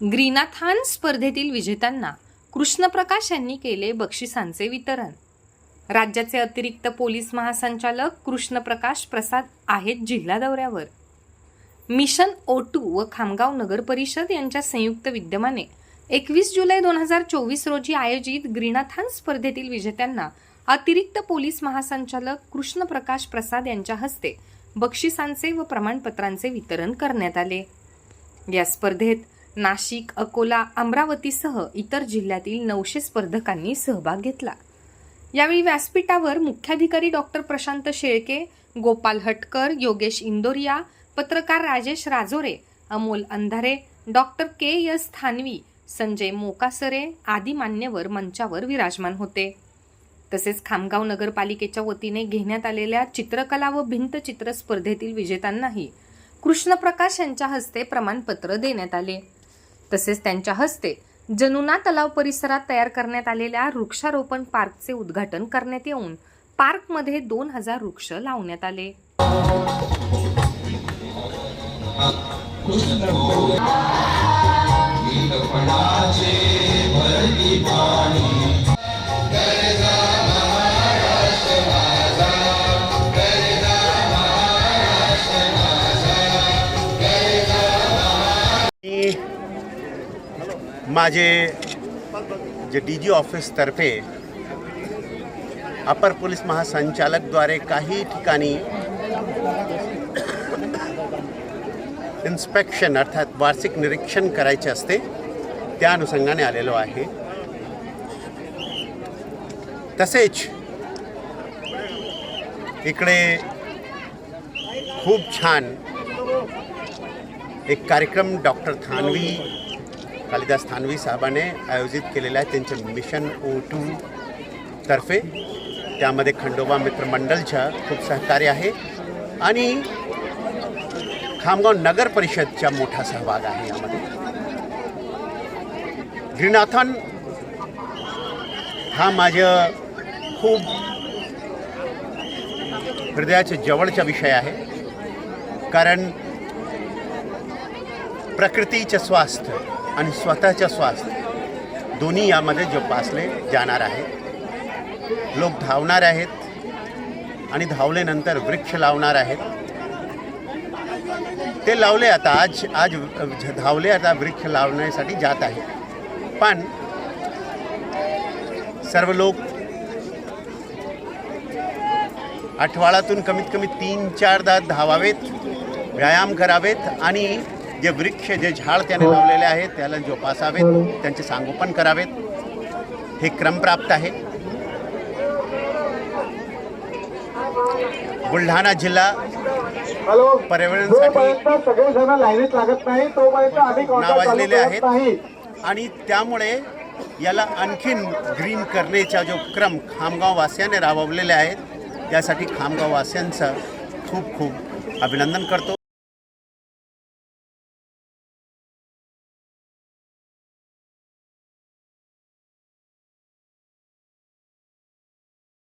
ग्रीनाथान स्पर्धेतील विजेत्यांना कृष्णप्रकाश यांनी केले बक्षिसांचे वितरण. राज्याचे अतिरिक्त पोलीस महासंचालक कृष्णप्रकाश प्रसाद आहेत जिल्हा दौऱ्यावर. मिशन ओ टू व खामगाव नगर परिषद यांच्या संयुक्त विद्यमाने एकवीस जुलै दोन हजार चोवीस रोजी आयोजित ग्रीनाथान स्पर्धेतील विजेत्यांना अतिरिक्त पोलीस महासंचालक कृष्णप्रकाश प्रसाद यांच्या हस्ते बक्षिसांचे व प्रमाणपत्रांचे वितरण करण्यात आले. या स्पर्धेत नाशिक अकोला अमरावतीसह इतर जिल्ह्यातील नऊशे स्पर्धकांनी सहभाग घेतला. यावेळी व्यासपीठावर मुख्याधिकारी डॉक्टर प्रशांत शेळके गोपाल हटकर योगेश इंदोरिया पत्रकार Rajesh Rajore Amol Andhare doctor K S Thanvi Sanjay Mokasare आदी मान्यवर मंचावर विराजमान होते. तसेच खामगाव नगरपालिकेच्या वतीने घेण्यात आलेल्या चित्रकला व भिंतचित्र स्पर्धेतील विजेत्यांनाही कृष्णप्रकाश यांच्या हस्ते प्रमाणपत्र देण्यात आले. तसेच त्यांच्या हस्ते जनुना तलाव परिसरात तयार करण्यात आलेल्या वृक्षारोपण पार्कचे उद्घाटन करण्यात येऊन पार्कमध्ये दोन हजार वृक्ष लावण्यात आले. मी माझे जे डी जी ऑफिसतर्फे अपर पोलीस महासंचालकद्वारे काही ठिकाणी इन्स्पेक्शन अर्थात वार्षिक निरीक्षण करायचे असते त्या अनुषंगाने आलेलो आहे. तसेच इकडे खूप छान एक कार्यक्रम डॉक्टर थानवी कालिदास थानवी साहेबाने आयोजित केलेलं आहे त्यांच्या मिशन ओ टू तर्फे त्यामध्ये खंडोबा मित्रमंडलच्या खूप सहकार्य आहे. आणि खामगाव नगर परिषदचा मोठा सहभाग आहे यामध्ये. ग्रीनाथन हा माझं खूप हृदयाच्या जवळचा विषय आहे. कारण प्रकृतीचं स्वास्थ्य आणि स्वतःच्या स्वास्थ्य दोन्ही यामध्ये जोपासले जाणार आहेत लोक धावणार आहेत आणि धावल्यानंतर वृक्ष लावणार आहेत. ते लावले आता आज आज धावले आता वृक्ष लावण्यासाठी जात आहे पण सर्व लोक आठवड्यातून कमीत कमी तीन चारदा धावावेत व्यायाम करावेत आणि जे वृक्ष जे झाड त्याने लावलेले आहेत त्याला जोपासावेत त्यांचे सांगोपन करावेत. हे क्रमप्राप्त आहे. बुलढाणा जिल्हा पर्यावरणासाठी नावाजलेले आहेत. आणि त्यामुळे याला आणखीन ग्रीन करण्याचा जो क्रम खामगाव वासियाने राबवलेले आहेत यासाठी खामगाव वासियांचं खूप खूप अभिनंदन करतो.